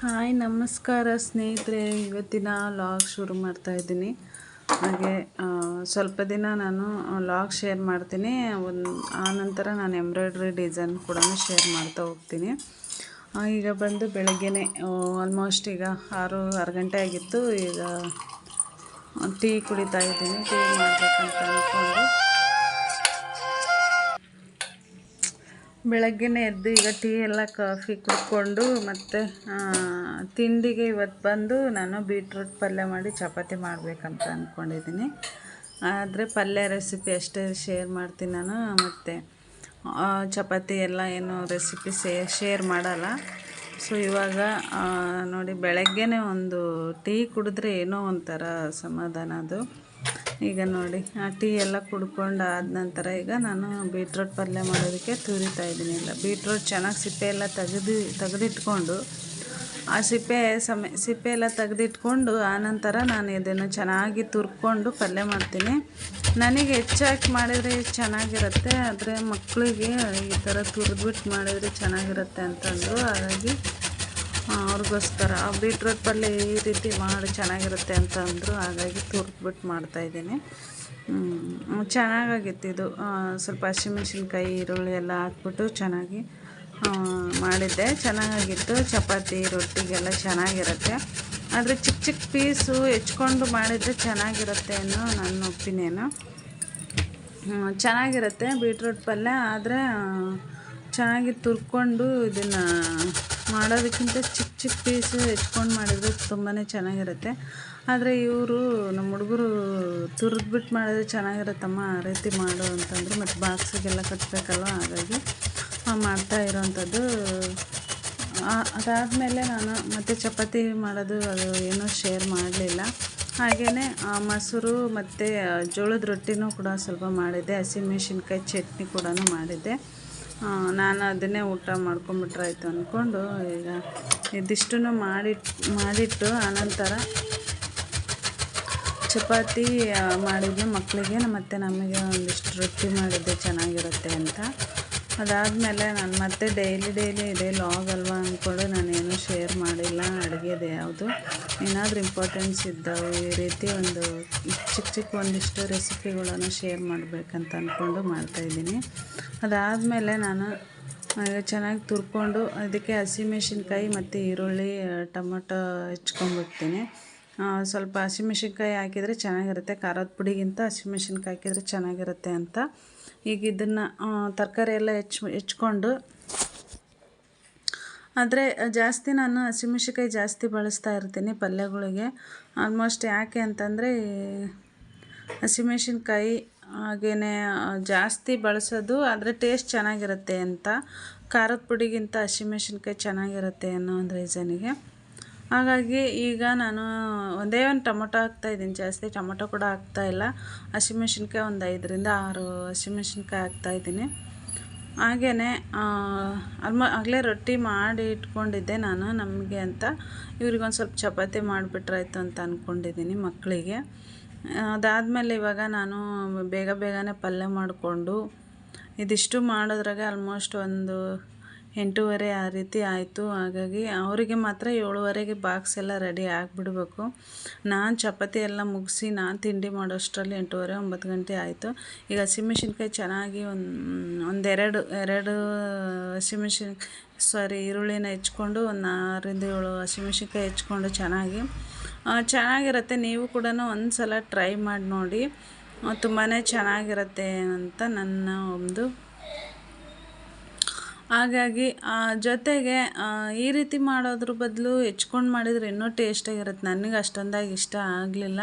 Hi, ನಮಸ್ಕಾರ ಸ್ನೇಹಿತರೆ. ಇವತ್ತಿನ ಲಾಗ್ ಶುರು ಮಾಡ್ತಾ ಇದ್ದೀನಿ. ಹಾಗೆ ಸ್ವಲ್ಪ ದಿನ ನಾನು ಲಾಗ್ ಶೇರ್ ಮಾಡ್ತೀನಿ. ಒಂದು ಆನಂತರ ನಾನು ಎಂಬ್ರಾಯ್ಡ್ರಿ ಡಿಸೈನ್ ಕೂಡ ಶೇರ್ ಮಾಡ್ತಾ ಹೋಗ್ತೀನಿ. ಈಗ ಬಂದು ಬೆಳಗ್ಗೆನೆ ಆಲ್ಮೋಸ್ಟ್ ಈಗ ಆರು ಆರು ಗಂಟೆ ಆಗಿತ್ತು. ಈಗ ಟೀ ಕುಡಿತಾ ಇದ್ದೀನಿ. ಟೀ ಮಾಡಬೇಕಂತ ಅಂದ್ಕೊಂಡು ಬೆಳಗ್ಗೆನೇ ಎದ್ದು ಈಗ ಟೀ ಎಲ್ಲ ಕಾಫಿ ಕುಡ್ಕೊಂಡು ಮತ್ತು ತಿಂಡಿಗೆ ಇವತ್ತು ಬಂದು ನಾನು ಬೀಟ್ರೂಟ್ ಪಲ್ಯ ಮಾಡಿ ಚಪಾತಿ ಮಾಡಬೇಕಂತ ಅಂದ್ಕೊಂಡಿದ್ದೀನಿ ಆದರೆ ಪಲ್ಯ ರೆಸಿಪಿ ಅಷ್ಟೇ ಶೇರ್ ಮಾಡ್ತೀನಿ ನಾನು, ಮತ್ತು ಚಪಾತಿ ಎಲ್ಲ ಏನು ರೆಸಿಪಿ ಸೇ ಶೇರ್ ಮಾಡಲ್ಲ. ಸೊ ಇವಾಗ ನೋಡಿ, ಬೆಳಗ್ಗೆನೇ ಒಂದು ಟೀ ಕುಡಿದ್ರೆ ಏನೋ ಒಂಥರ ಸಮಾಧಾನ ಅದು. ಈಗ ನೋಡಿ, ಆ ಟೀ ಎಲ್ಲ ಕುಡ್ಕೊಂಡು ಆದ ನಂತರ ಈಗ ನಾನು ಬೀಟ್ರೋಟ್ ಪಲ್ಯ ಮಾಡೋದಕ್ಕೆ ತುರಿತಾ ಇದ್ದೀನಿ. ಇಲ್ಲ, ಬೀಟ್ರೋಟ್ ಚೆನ್ನಾಗಿ ಸಿಪ್ಪೆ ಎಲ್ಲ ತೆಗೆದು, ತೆಗೆದಿಟ್ಕೊಂಡು, ಆ ಸಿಪ್ಪೆ ಸಮಯ ಸಿಪ್ಪೆ ಎಲ್ಲ ತೆಗೆದಿಟ್ಕೊಂಡು ಆನಂತರ ನಾನು ಇದನ್ನು ಚೆನ್ನಾಗಿ ತುರ್ಕೊಂಡು ಪಲ್ಯ ಮಾಡ್ತೀನಿ. ನನಗೆ ಹೆಚ್ಚಾಗಿ ಮಾಡಿದರೆ ಚೆನ್ನಾಗಿರುತ್ತೆ, ಆದರೆ ಮಕ್ಕಳಿಗೆ ಈ ಥರ ತುರಿದ್ಬಿಟ್ಟು ಮಾಡಿದರೆ ಚೆನ್ನಾಗಿರುತ್ತೆ ಅಂತಂದರು. ಹಾಗಾಗಿ ಅವ್ರಿಗೋಸ್ಕರ. ಬೀಟ್ರೋಟ್ ಪಲ್ಯ ಈ ರೀತಿ ಮಾಡಿ ಚೆನ್ನಾಗಿರುತ್ತೆ ಅಂತ ಅಂದರು, ಹಾಗಾಗಿ ತುರ್ದ್ಬಿಟ್ಟು ಮಾಡ್ತಾಯಿದ್ದೀನಿ ಚೆನ್ನಾಗಾಗಿತ್ತು ಇದು. ಸ್ವಲ್ಪ ಹಸಿಮೆಣ್ಸಿನ್ಕಾಯಿ, ಈರುಳ್ಳಿ ಎಲ್ಲ ಹಾಕ್ಬಿಟ್ಟು ಚೆನ್ನಾಗಿ ಮಾಡಿದ್ದೆ. ಚೆನ್ನಾಗಾಗಿತ್ತು. ಚಪಾತಿ, ರೊಟ್ಟಿಗೆಲ್ಲ ಚೆನ್ನಾಗಿರುತ್ತೆ. ಆದರೆ ಚಿಕ್ಕ ಚಿಕ್ಕ ಪೀಸು ಹೆಚ್ಕೊಂಡು ಮಾಡಿದರೆ ಚೆನ್ನಾಗಿರುತ್ತೆ ಅನ್ನೋ ನನ್ನ ಒಪಿನಿಯನು. ಚೆನ್ನಾಗಿರುತ್ತೆ ಬೀಟ್ರೂಟ್ ಪಲ್ಯ, ಆದರೆ ಚೆನ್ನಾಗಿ ತುರ್ಕೊಂಡು ಇದನ್ನು ಮಾಡೋದಕ್ಕಿಂತ ಚಿಕ್ಕ ಚಿಕ್ಕ ಪೀಸ್ ಹೆಚ್ಕೊಂಡು ಮಾಡಿದರೆ ತುಂಬಾ ಚೆನ್ನಾಗಿರುತ್ತೆ. ಆದರೆ ಇವರು ನಮ್ಮ ಹುಡುಗರು ತುರಿದ್ಬಿಟ್ಟು ಮಾಡಿದ್ರೆ ಚೆನ್ನಾಗಿರುತ್ತಮ್ಮ, ಆ ರೀತಿ ಮಾಡು ಅಂತಂದರು, ಮತ್ತು ಬಾಕ್ಸಿಗೆಲ್ಲ ಕಟ್ಟಬೇಕಲ್ವ ಹಾಗಾಗಿ ಮಾಡ್ತಾ ಇರೋವಂಥದ್ದು ಅದಾದಮೇಲೆ ನಾನು ಮತ್ತೆ ಚಪಾತಿ ಮಾಡೋದು ಅದು ಏನೂ ಶೇರ್ ಮಾಡಲಿಲ್ಲ. ಹಾಗೆಯೇ ಮೊಸರು ಮತ್ತು ಜೋಳದ ರೊಟ್ಟಿನೂ ಕೂಡ ಸ್ವಲ್ಪ ಮಾಡಿದ್ದೆ, ಹಸಿಮೆಣ್ಸಿನ್ಕಾಯಿ ಚಟ್ನಿ ಕೂಡ ಮಾಡಿದ್ದೆ. ನಾನು ಅದನ್ನೇ ಊಟ ಮಾಡ್ಕೊಂಬಿಟ್ರಾಯ್ತು ಅಂದ್ಕೊಂಡು ಈಗ ಇದಿಷ್ಟನ್ನು ಮಾಡಿಟ್ಟು ಮಾಡಿಟ್ಟು ಆನಂತರ ಚಪಾತಿ ಮಾಡಿದ್ದೆ ಮಕ್ಕಳಿಗೆ ಮತ್ತು ನಮಗೆ ಒಂದಿಷ್ಟು ರೊಟ್ಟಿ ಮಾಡಿದ್ದೆ ಚೆನ್ನಾಗಿರುತ್ತೆ ಅಂತ. ಅದಾದಮೇಲೆ ನಾನು ಮತ್ತೆ ಡೈಲಿ ಡೈಲಿ ಇದೇ ಲಾಗ್ ಅಲ್ವಾ ಅಂದ್ಕೊಂಡು ನಾನೇನು ಶೇರ್ ಮಾಡಿಲ್ಲ, ಅಡುಗೆದು ಯಾವುದು. ಏನಾದರೂ ಇಂಪಾರ್ಟೆನ್ಸ್ ಇದ್ದಾವೆ, ಈ ರೀತಿ ಒಂದು ಚಿಕ್ಕ ಚಿಕ್ಕ ಒಂದಿಷ್ಟು ರೆಸಿಪಿಗಳನ್ನು ಶೇರ್ ಮಾಡಬೇಕಂತ ಅಂದ್ಕೊಂಡು ಮಾಡ್ತಾಯಿದ್ದೀನಿ ಅದಾದಮೇಲೆ ನಾನು ಚೆನ್ನಾಗಿ ತುರ್ಕೊಂಡು ಅದಕ್ಕೆ ಹಸಿಮೆಣ್ಸಿನ್ಕಾಯಿ ಮತ್ತು ಈರುಳ್ಳಿ ಟೊಮೊಟೊ ಹೆಚ್ಕೊಂಡ್ಬಿಡ್ತೀನಿ ಸ್ವಲ್ಪ ಹಸಿಮೆಣ್ಸಿನ್ಕಾಯಿ ಹಾಕಿದರೆ ಚೆನ್ನಾಗಿರುತ್ತೆ. ಖಾರದ ಪುಡಿಗಿಂತ ಹಸಿಮೆಣ್ಸಿನ್ಕಾಯಿ ಹಾಕಿದರೆ ಚೆನ್ನಾಗಿರುತ್ತೆ ಅಂತ. ಈಗ ಇದನ್ನು ತರಕಾರಿ ಎಲ್ಲ ಹೆಚ್, ಹೆಚ್ಕೊಂಡು, ಆದರೆ ಜಾಸ್ತಿ ನಾನು ಹಸಿಮೆಣ್ಸಿನ್ಕಾಯಿ ಜಾಸ್ತಿ ಬಳಸ್ತಾ ಇರ್ತೀನಿ ಪಲ್ಯಗಳಿಗೆ. ಆಲ್ಮೋಸ್ಟ್ ಯಾಕೆ ಅಂತಂದರೆ ಹಸಿಮೆಣ್ಸಿನ್ಕಾಯಿ ಹಾಗೆಯೇ ಜಾಸ್ತಿ ಬಳಸೋದು, ಆದರೆ ಟೇಸ್ಟ್ ಚೆನ್ನಾಗಿರುತ್ತೆ ಅಂತ. ಖಾರದ ಪುಡಿಗಿಂತ ಹಸಿಮೆಣ್ಸಿನ್ಕಾಯಿ ಚೆನ್ನಾಗಿರುತ್ತೆ ಅನ್ನೋ ಒಂದು ರೀಸನಿಗೆ ಹಾಗಾಗಿ ಈಗ ನಾನು ಒಂದೇ ಒಂದು ಟೊಮೊಟೊ ಹಾಕ್ತಾಯಿದ್ದೀನಿ ಜಾಸ್ತಿ ಟೊಮೊಟೊ ಕೂಡ ಹಾಕ್ತಾಯಿಲ್ಲ ಹಸಿಮೆಣ್ಸಿನ್ಕಾಯಿ ಒಂದು ಐದರಿಂದ ಆರು ಹಸಿಮೆಣ್ಸಿನ್ಕಾಯಿ ಹಾಕ್ತಾಯಿದ್ದೀನಿ ಹಾಗೆಯೇ ಅಲ್ಮ ಆಗಲೇ ರೊಟ್ಟಿ ಮಾಡಿ ಇಟ್ಕೊಂಡಿದ್ದೆ ನಾನು ನಮಗೆ ಅಂತ. ಇವ್ರಿಗೊಂದು ಸ್ವಲ್ಪ ಚಪಾತಿ ಮಾಡಿಬಿಟ್ರಾಯ್ತು ಅಂತ ಅಂದ್ಕೊಂಡಿದ್ದೀನಿ ಮಕ್ಕಳಿಗೆ. ಅದಾದಮೇಲೆ ಇವಾಗ ನಾನು ಬೇಗ ಬೇಗನೆ ಪಲ್ಯ ಮಾಡಿಕೊಂಡು ಇದಿಷ್ಟು ಮಾಡೋದ್ರಾಗೆ ಆಲ್ಮೋಸ್ಟ್ ಒಂದು ಎಂಟೂವರೆ ಆ ರೀತಿ ಆಯಿತು. ಹಾಗಾಗಿ ಅವರಿಗೆ ಮಾತ್ರ ಏಳುವರೆಗೆ ಬಾಕ್ಸ್ ಎಲ್ಲ ರೆಡಿ ಆಗಿಬಿಡ್ಬೇಕು. ನಾನು ಚಪಾತಿ ಎಲ್ಲ ಮುಗಿಸಿ ನಾನು ತಿಂಡಿ ಮಾಡೋಷ್ಟರಲ್ಲಿ ಎಂಟೂವರೆ ಒಂಬತ್ತು ಗಂಟೆ ಆಯಿತು. ಈಗ ಹಸಿಮೆಣ್ಸಿನ್ಕಾಯಿ ಚೆನ್ನಾಗಿ ಒಂದು, ಒಂದೆರಡು, ಎರಡು ಹಸಿಮೆಣ್ಸಿನ್ ಸಾರಿ ಈರುಳ್ಳಿನ ಹೆಚ್ಕೊಂಡು ಒಂದು ಆರರಿಂದ ಏಳು ಹಸಿಮೆಣ್ಸಿನ್ಕಾಯಿ ಹೆಚ್ಕೊಂಡು ಚೆನ್ನಾಗಿ ಚೆನ್ನಾಗಿರುತ್ತೆ. ನೀವು ಕೂಡ ಒಂದು ಸಲ ಟ್ರೈ ಮಾಡಿ ನೋಡಿ. ತುಂಬಾ ಚೆನ್ನಾಗಿರುತ್ತೆ ಅಂತ ನನ್ನ ಒಂದು ಹಾಗಾಗಿ ಜೊತೆಗೆ ಈ ರೀತಿ ಮಾಡೋದ್ರ ಬದಲು ಹೆಚ್ಕೊಂಡು ಮಾಡಿದರೆ ಇನ್ನೂ ಟೇಸ್ಟಾಗಿರುತ್ತೆ ನನಗೆ ಅಷ್ಟೊಂದಾಗಿ ಇಷ್ಟ ಆಗಲಿಲ್ಲ.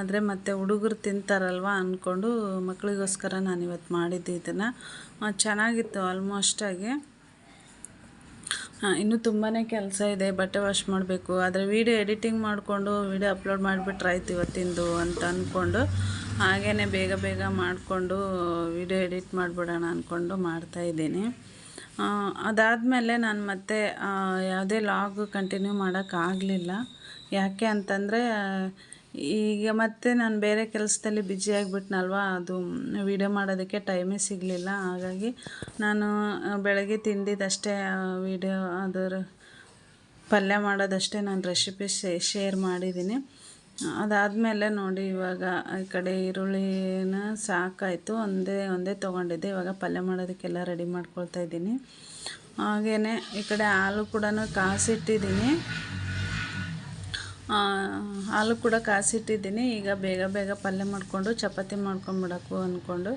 ಆದರೆ ಮತ್ತೆ ಹುಡುಗರು ತಿಂತಾರಲ್ವ ಅಂದ್ಕೊಂಡು ಮಕ್ಕಳಿಗೋಸ್ಕರ ನಾನು ಇವತ್ತು ಮಾಡಿದ್ದೆ ಇದನ್ನು. ಚೆನ್ನಾಗಿತ್ತು ಆಲ್ಮೋಸ್ಟಾಗಿ ಇನ್ನೂ ತುಂಬಾ ಕೆಲಸ ಇದೆ, ಬಟ್ಟೆ ವಾಶ್ ಮಾಡಬೇಕು. ಆದರೆ ವೀಡಿಯೋ ಎಡಿಟಿಂಗ್ ಮಾಡಿಕೊಂಡು ವೀಡಿಯೋ ಅಪ್ಲೋಡ್ ಮಾಡಿಬಿಟ್ರೆ ಆಯ್ತು ಇವತ್ತಿಂದು ಅಂತ ಅಂದ್ಕೊಂಡು ಹಾಗೇ ಬೇಗ ಬೇಗ ಮಾಡಿಕೊಂಡು ವೀಡಿಯೋ ಎಡಿಟ್ ಮಾಡಿಬಿಡೋಣ ಅಂದ್ಕೊಂಡು ಮಾಡ್ತಾಯಿದ್ದೀನಿ ಅದಾದಮೇಲೆ ನಾನು ಮತ್ತೆ ಯಾವುದೇ ಲಾಗ್ ಕಂಟಿನ್ಯೂ ಮಾಡೋಕ್ಕಾಗಲಿಲ್ಲ. ಯಾಕೆ ಅಂತಂದರೆ ಈಗ ಮತ್ತೆ ನಾನು ಬೇರೆ ಕೆಲಸದಲ್ಲಿ ಬ್ಯುಸಿ ಆಗಿಬಿಟ್ನಲ್ವ, ಅದು ವೀಡಿಯೋ ಮಾಡೋದಕ್ಕೆ ಟೈಮೇ ಸಿಗಲಿಲ್ಲ. ಹಾಗಾಗಿ ನಾನು ಬೆಳಗ್ಗೆ ತಿಂದಿದ್ದಷ್ಟೇ ವೀಡಿಯೋ ಅದರ ಪಲ್ಯ ಮಾಡೋದಷ್ಟೇ ನಾನು ರೆಸಿಪಿ ಶೇರ್ ಮಾಡಿದ್ದೀನಿ. ಅದಾದಮೇಲೆ ನೋಡಿ, ಇವಾಗ ಈ ಕಡೆ ಈರುಳ್ಳಿನ ಸಾಕಾಯಿತು. ಒಂದೇ ಒಂದೇ ತೊಗೊಂಡಿದ್ದೆ. ಇವಾಗ ಪಲ್ಯ ಮಾಡೋದಕ್ಕೆಲ್ಲ ರೆಡಿ ಮಾಡ್ಕೊಳ್ತಾ ಇದ್ದೀನಿ. ಹಾಗೇ ಈ ಕಡೆ ಹಾಲು ಕೂಡ ಕಾಸಿಟ್ಟಿದ್ದೀನಿ. ಹಾಲು ಕೂಡ ಕಾಸಿಟ್ಟಿದ್ದೀನಿ. ಈಗ ಬೇಗ ಬೇಗ ಪಲ್ಯ ಮಾಡಿಕೊಂಡು, ಚಪಾತಿ ಮಾಡ್ಕೊಂಬಿಡಕು ಅಂದ್ಕೊಂಡು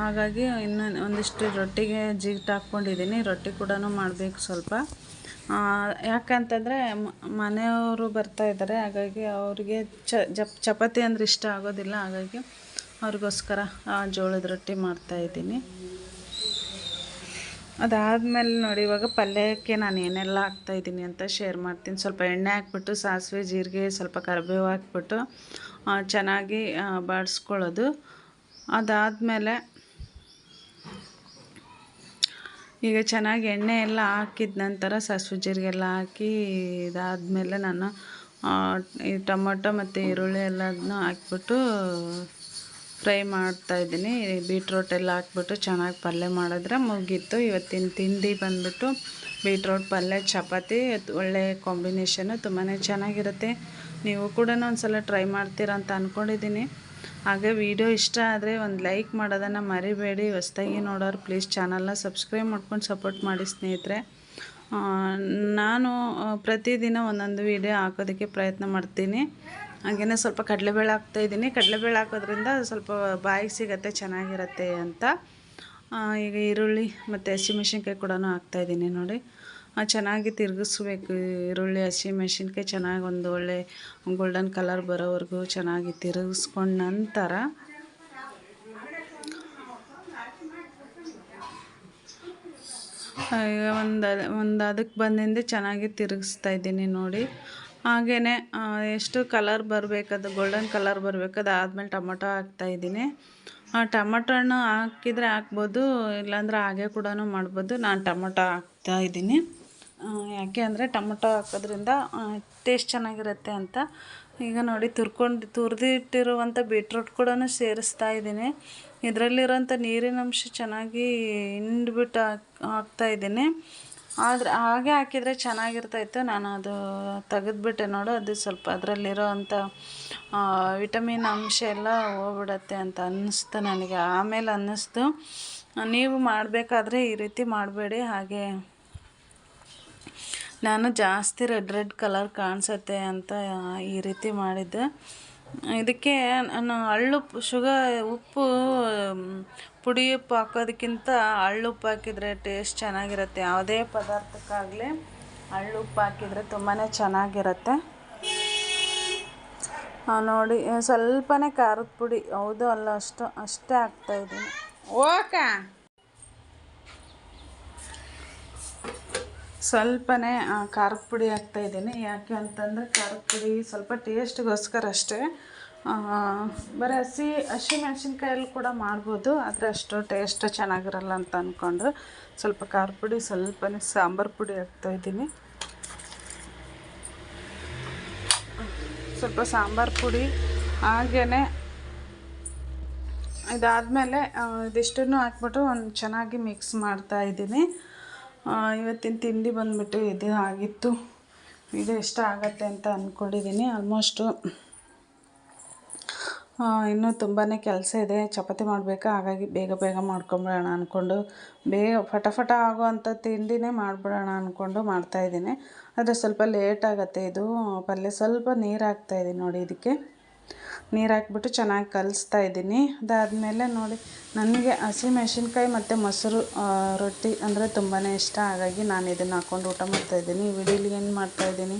ಹಾಗಾಗಿ ಇನ್ನೊಂದು ಒಂದಿಷ್ಟು ರೊಟ್ಟಿಗೆ ಜಿಗಿಟ್ ಹಾಕ್ಕೊಂಡಿದ್ದೀನಿ. ರೊಟ್ಟಿ ಕೂಡ ಮಾಡಬೇಕು ಸ್ವಲ್ಪ. ಯಾಕಂತಂದರೆ ಮನೆಯವರು ಬರ್ತಾ ಇದ್ದಾರೆ, ಹಾಗಾಗಿ ಅವ್ರಿಗೆ ಚಪಾತಿ ಅಂದರೆ ಇಷ್ಟ ಆಗೋದಿಲ್ಲ, ಹಾಗಾಗಿ ಅವ್ರಿಗೋಸ್ಕರ ಜೋಳದ ರೊಟ್ಟಿ ಮಾಡ್ತಾಯಿದ್ದೀನಿ ಅದಾದಮೇಲೆ ನೋಡಿ, ಇವಾಗ ಪಲ್ಯಕ್ಕೆ ನಾನು ಏನೆಲ್ಲ ಹಾಕ್ತಾಯಿದ್ದೀನಿ ಅಂತ ಶೇರ್ ಮಾಡ್ತೀನಿ. ಸ್ವಲ್ಪ ಎಣ್ಣೆ ಹಾಕ್ಬಿಟ್ಟು, ಸಾಸಿವೆ, ಜೀರಿಗೆ, ಸ್ವಲ್ಪ ಕರಿಬೇವು ಹಾಕ್ಬಿಟ್ಟು ಚೆನ್ನಾಗಿ ಬಾಡಿಸ್ಕೊಳ್ಳೋದು. ಅದಾದಮೇಲೆ ಈಗ ಚೆನ್ನಾಗಿ ಎಣ್ಣೆ ಎಲ್ಲ ಹಾಕಿದ ನಂತರ ಸಾಸಿವೆ ಜೀರಿಗೆ ಎಲ್ಲ ಹಾಕಿ ಇದಾದಮೇಲೆ ನಾನು ಈ ಟೊಮೊಟೊ ಮತ್ತು ಈರುಳ್ಳಿ ಎಲ್ಲದನ್ನೂ ಹಾಕ್ಬಿಟ್ಟು ಫ್ರೈ ಮಾಡ್ತಾಯಿದ್ದೀನಿ ಬೀಟ್ರೋಟ್ ಎಲ್ಲ ಹಾಕ್ಬಿಟ್ಟು ಚೆನ್ನಾಗಿ ಪಲ್ಯ ಮಾಡಿದ್ರೆ ಮುಗೀತು. ಇವತ್ತಿನ ತಿಂಡಿ ಬಂದುಬಿಟ್ಟು ಬೀಟ್ರೋಟ್, ಪಲ್ಯ, ಚಪಾತಿ, ಒಳ್ಳೆ ಕಾಂಬಿನೇಷನು ತುಂಬಾ ಚೆನ್ನಾಗಿರುತ್ತೆ. ನೀವು ಕೂಡ ಒಂದು ಸಲ ಟ್ರೈ ಮಾಡ್ತೀರಾ ಅಂತ ಅಂದ್ಕೊಂಡಿದ್ದೀನಿ ಹಾಗೆ ವಿಡಿಯೋ ಇಷ್ಟ ಆದರೆ ಒಂದು ಲೈಕ್ ಮಾಡೋದನ್ನು ಮರಿಬೇಡಿ. ಹೊಸ್ದಾಗಿ ನೋಡೋರು ಪ್ಲೀಸ್ ಚಾನಲ್ನ ಸಬ್ಸ್ಕ್ರೈಬ್ ಮಾಡ್ಕೊಂಡು ಸಪೋರ್ಟ್ ಮಾಡಿ ಸ್ನೇಹಿತರೆ. ನಾನು ಪ್ರತಿದಿನ ಒಂದೊಂದು ವಿಡಿಯೋ ಹಾಕೋದಕ್ಕೆ ಪ್ರಯತ್ನ ಮಾಡ್ತೀನಿ. ಹಾಗೆಯೇ ಸ್ವಲ್ಪ ಕಡಲೆಬೇಳೆ ಹಾಕ್ತಾಯಿದ್ದೀನಿ ಕಡಲೆಬೇಳೆ ಹಾಕೋದ್ರಿಂದ ಸ್ವಲ್ಪ ಬಾಯಿಗೆ ಸಿಗತ್ತೆ, ಚೆನ್ನಾಗಿರುತ್ತೆ ಅಂತ. ಈಗ ಈರುಳ್ಳಿ ಮತ್ತು ಹಸಿಮೆಣ್ಸಿನ್ಕಾಯಿ ಕೂಡ ಹಾಕ್ತಾಯಿದ್ದೀನಿ ನೋಡಿ. ಚೆನ್ನಾಗಿ ತಿರುಗಿಸ್ಬೇಕು. ಈರುಳ್ಳಿ ಹಸಿಮೆಣ್ಸಿನ್ಕಾಯಿ ಚೆನ್ನಾಗಿ ಒಂದು ಒಳ್ಳೆ ಗೋಲ್ಡನ್ ಕಲರ್ ಬರೋವರೆಗೂ ಚೆನ್ನಾಗಿ ತಿರುಗಿಸ್ಕೊಂಡ ನಂತರ ಒಂದು ಒಂದು ಅದಕ್ಕೆ ಬಂದಿಂದ ಚೆನ್ನಾಗಿ ತಿರುಗಿಸ್ತಾ ಇದ್ದೀನಿ ನೋಡಿ. ಹಾಗೆಯೇ ಎಷ್ಟು ಕಲರ್ ಬರಬೇಕದು ಗೋಲ್ಡನ್ ಕಲರ್ ಬರಬೇಕು ಆದಮೇಲೆ ಟೊಮೊಟೊ ಹಾಕ್ತಾಯಿದ್ದೀನಿ ಟೊಮೊಟೊ ಹಣ್ಣು ಹಾಕಿದರೆ ಹಾಕ್ಬೋದು, ಇಲ್ಲಾಂದ್ರೆ ಹಾಗೆ ಕೂಡ ಮಾಡ್ಬೋದು. ನಾನು ಟೊಮೊಟೊ ಹಾಕ್ತಾಯಿದ್ದೀನಿ ಯಾಕೆ ಅಂದರೆ ಟೊಮೊಟೊ ಹಾಕೋದ್ರಿಂದ ಟೇಸ್ಟ್ ಚೆನ್ನಾಗಿರುತ್ತೆ ಅಂತ. ಈಗ ನೋಡಿ, ತುರ್ಕೊಂಡು ತುರಿದಿಟ್ಟಿರುವಂಥ ಬೀಟ್ರೂಟ್ ಕೂಡ ಸೇರಿಸ್ತಾ ಇದ್ದೀನಿ. ಇದರಲ್ಲಿರೋಂಥ ನೀರಿನ ಅಂಶ ಚೆನ್ನಾಗಿ ಹಿಂಡ್ಬಿಟ್ಟು ಹಾಕ್ತಾ ಇದ್ದೀನಿ. ಆದರೆ ಹಾಗೆ ಹಾಕಿದರೆ ಚೆನ್ನಾಗಿರ್ತಾಯಿತ್ತು ನಾನು ಅದು ತೆಗೆದುಬಿಟ್ಟೆ ನೋಡು, ಅದು ಸ್ವಲ್ಪ ಅದರಲ್ಲಿರೋ ಅಂಥ ವಿಟಮಿನ್ ಅಂಶ ಎಲ್ಲ ಹೋಗ್ಬಿಡತ್ತೆ ಅಂತ ಅನ್ನಿಸ್ತು ನನಗೆ. ಆಮೇಲೆ ಅನ್ನಿಸ್ತು. ನೀವು ಮಾಡಬೇಕಾದ್ರೆ ಈ ರೀತಿ ಮಾಡಬೇಡಿ. ಹಾಗೆ ನಾನು ಜಾಸ್ತಿ ರೆಡ್ ರೆಡ್ ಕಲರ್ ಕಾಣಿಸುತ್ತೆ ಅಂತ ಈ ರೀತಿ ಮಾಡಿದ್ದೆ. ಇದಕ್ಕೆ ನಾನು ಹಳ್ಳು ಶುಗ ಉಪ್ಪು ಪುಡಿ ಉಪ್ಪು ಹಾಕೋದಕ್ಕಿಂತ ಹಳ್ಳುಪ್ಪು ಹಾಕಿದರೆ ಟೇಸ್ಟ್ ಚೆನ್ನಾಗಿರುತ್ತೆ. ಯಾವುದೇ ಪದಾರ್ಥಕ್ಕಾಗಲಿ ಹಳ್ಳುಪ್ಪು ಹಾಕಿದರೆ ತುಂಬಾ ಚೆನ್ನಾಗಿರುತ್ತೆ. ನೋಡಿ ಸ್ವಲ್ಪನೇ ಖಾರದ ಪುಡಿ. ಹೌದು, ಅಲ್ಲ, ಅಷ್ಟು, ಅಷ್ಟೇ ಹಾಕ್ತಾಯಿದ್ದೀನಿ ಓಕೆ ಸ್ವಲ್ಪನೇ ಖಾರದ ಪುಡಿ ಹಾಕ್ತಾಯಿದ್ದೀನಿ ಯಾಕೆ ಅಂತಂದರೆ ಖಾರದ ಪುಡಿ ಸ್ವಲ್ಪ ಟೇಸ್ಟ್ಗೋಸ್ಕರ ಅಷ್ಟೇ. ಬರೀ ಹಸಿ ಹಸಿಮೆಣ್ಸಿನ್ಕಾಯಲ್ಲಿ ಕೂಡ ಮಾಡ್ಬೋದು, ಆದರೆ ಅಷ್ಟು ಟೇಸ್ಟ್ ಚೆನ್ನಾಗಿರಲ್ಲ ಅಂತ ಅಂದ್ಕೊಂಡು ಸ್ವಲ್ಪ ಖಾರ ಪುಡಿ, ಸ್ವಲ್ಪನೇ ಸಾಂಬಾರು ಪುಡಿ ಹಾಕ್ತಾಯಿದ್ದೀನಿ ಸ್ವಲ್ಪ ಸಾಂಬಾರು ಪುಡಿ ಹಾಗೇ ಇದಾದಮೇಲೆ ಇದಿಷ್ಟನ್ನು ಹಾಕ್ಬಿಟ್ಟು ಒಂದು ಚೆನ್ನಾಗಿ ಮಿಕ್ಸ್ ಮಾಡ್ತಾಯಿದ್ದೀನಿ ಇವತ್ತಿನ ತಿಂಡಿ ಬಂದುಬಿಟ್ಟು ಇದು ಆಗಿತ್ತು. ಇದು ಇಷ್ಟ ಆಗತ್ತೆ ಅಂತ ಅಂದ್ಕೊಂಡಿದ್ದೀನಿ ಆಲ್ಮೋಸ್ಟು ಇನ್ನೂ ತುಂಬಾ ಕೆಲಸ ಇದೆ. ಚಪಾತಿ ಮಾಡಬೇಕಾ? ಹಾಗಾಗಿ ಬೇಗ ಬೇಗ ಮಾಡ್ಕೊಂಬಿಡೋಣ ಅಂದ್ಕೊಂಡು ಬೇಗ ಫಟಫಟ ಫಟ ಆಗುವಂಥ ತಿಂಡಿನೇ ಮಾಡಿಬಿಡೋಣ ಅಂದ್ಕೊಂಡು ಮಾಡ್ತಾಯಿದ್ದೀನಿ ಆದರೆ ಸ್ವಲ್ಪ ಲೇಟ್ ಆಗುತ್ತೆ ಇದು. ಪಲ್ಯ ಸ್ವಲ್ಪ ನೀರು ಹಾಕ್ತಾಯಿದ್ದೀನಿ ನೋಡಿ ಇದಕ್ಕೆ. ನೀರು ಹಾಕ್ಬಿಟ್ಟು ಚೆನ್ನಾಗಿ ಕಲಿಸ್ತಾ ಇದ್ದೀನಿ. ಅದಾದಮೇಲೆ ನೋಡಿ, ನನಗೆ ಹಸಿಮೆಣ್ಸಿನ್ಕಾಯಿ ಮತ್ತು ಮೊಸರು ರೊಟ್ಟಿ ಅಂದರೆ ತುಂಬಾ ಇಷ್ಟ. ಹಾಗಾಗಿ ನಾನು ಇದನ್ನು ಹಾಕ್ಕೊಂಡು ಊಟ ಮಾಡ್ತಾಯಿದ್ದೀನಿ ಈ ವಿಡಿಯೋಲಿ ಏನು ಮಾಡ್ತಾಯಿದ್ದೀನಿ